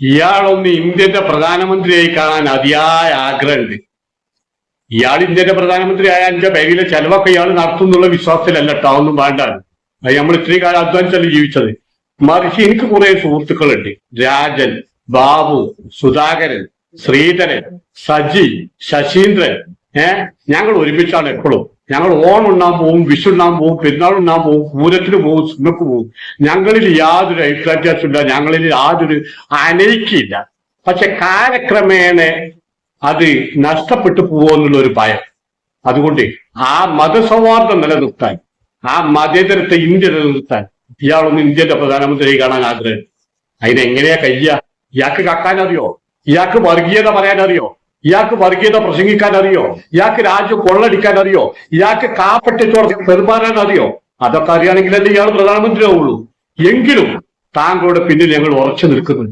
ഇയാളൊന്ന് ഇന്ത്യന്റെ പ്രധാനമന്ത്രിയായി കാണാൻ അതിയായ ആഗ്രഹമുണ്ട്. ഇയാൾ ഇന്ത്യന്റെ പ്രധാനമന്ത്രി ആയ എന്റെ പേരിലെ ചെലവൊക്കെ ഇയാൾ നടത്തും എന്നുള്ള വിശ്വാസത്തിലല്ല കേട്ടോ ഒന്നും വേണ്ടാണ് അത് നമ്മൾ ഇത്രയും കാലം അധ്വാനിച്ചല്ലേ ജീവിച്ചത്. മറിച്ച് എനിക്ക് കുറെ സുഹൃത്തുക്കളുണ്ട്. രാജൻ ബാബു സുധാകരൻ ശ്രീധരൻ സജി ശശീന്ദ്രൻ. ഏഹ് ഞങ്ങൾ ഒരുമിച്ചാണ് എപ്പോഴും ഞങ്ങൾ ഓണം ഉണ്ണാൻ പോവും വിഷു ഉണ്ണാൻ പോവും പെരുന്നാൾ ഉണ്ണാൻ പോവും പൂരത്തിന് പോവും സിനിമക്ക് പോവും. ഞങ്ങളിൽ യാതൊരു അഭിപ്രായമില്ല ഞങ്ങളിൽ യാതൊരു അനയിക്കില്ല പക്ഷെ കാലക്രമേണ അത് നഷ്ടപ്പെട്ടു പോവെന്നുള്ള ഒരു ഭയം. അതുകൊണ്ട് ആ മതസൗഹാർദ്ദം നിലനിർത്താൻ ആ മതേതരത്തെ ഇന്ത്യ നിലനിർത്താൻ ഇയാളൊന്ന് ഇന്ത്യന്റെ പ്രധാനമന്ത്രിയെ കാണാൻ ആഗ്രഹം. അതിനെങ്ങനെയാ കഴിയ ഇയാൾക്ക് കക്കാൻ അറിയോ ഇയാൾക്ക് വർഗീയത പറയാൻ അറിയോ ഇയാൾക്ക് വർഗീയത പ്രസംഗിക്കാൻ അറിയോ ഇയാൾക്ക് രാജ്യം കൊള്ളടിക്കാൻ അറിയോ ഇയാൾക്ക് കാപ്പറ്റിച്ചോർക്ക് പെരുമാറാൻ അറിയോ അതൊക്കെ അറിയാണെങ്കിലല്ലേ ഇയാൾ പ്രധാനമന്ത്രി ആവുള്ളൂ എങ്കിലും താങ്കളുടെ പിന്നിൽ ഞങ്ങൾ ഉറച്ചു നിൽക്കുന്നു.